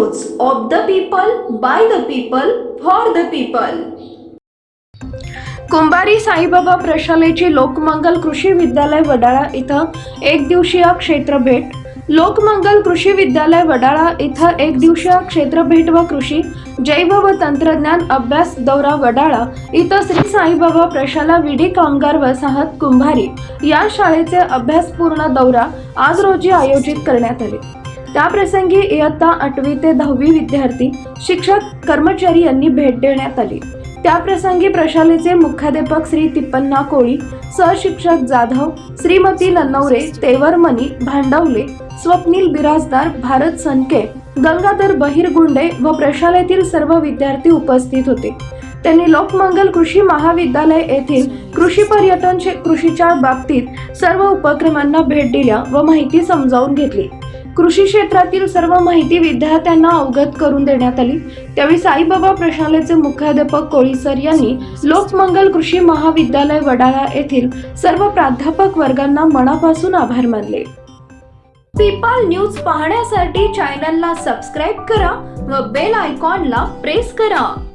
Use of the people by the people for the people Kumbhari Saibaba प्रशालेची Lokmangal कृषी विद्यालय वडाळा इथं एक दिवसीय क्षेत्र भेट. लोकमंगल कृषी विद्यालय वडाळा इथं एक दिवसीय क्षेत्र भेट व कृषी जैव व तंत्रज्ञान अभ्यास दौरा वडाळा इथं श्री साईबाबा प्रशाला विडी कामगार वसाहत कुंभारी या शाळेचे अभ्यासपूर्ण दौरा आज रोजी आयोजित करण्यात आले. त्याप्रसंगी इयत्ता आठवी ते दहावी विद्यार्थी शिक्षक कर्मचारी यांनी भेट देण्यात आली. त्याप्रसंगी प्रशालेचे मुख्याध्यापक श्री तिप्पन्ना कोळी सहशिक्षक जाधव श्रीमती लनवरे तेवरमणी भांडवले स्वप्नील बिराजदार भारत सनके गंगाधर बहिरगुंडे व प्रशालेतील सर्व विद्यार्थी उपस्थित होते. त्यांनी लोकमंगल कृषी महाविद्यालय येथील कृषी पर्यटन कृषीच्या बाबतीत सर्व उपक्रमांना भेट दिल्या व माहिती समजावून घेतली. कृषी क्षेत्रातील सर्व माहिती विद्यार्थ्यांना अवगत करून देण्यात आली. त्यावेळी साईबाबा प्रशालेचे मुख्याध्यापक कोळीसर यांनी लोकमंगल कृषी महाविद्यालय वडाळा येथील सर्व प्राध्यापक वर्गांना मनापासून आभार मानले. पीपाल न्यूज पाहण्यासाठी चॅनलला सबस्क्राईब करा व बेल आयकॉनला प्रेस करा.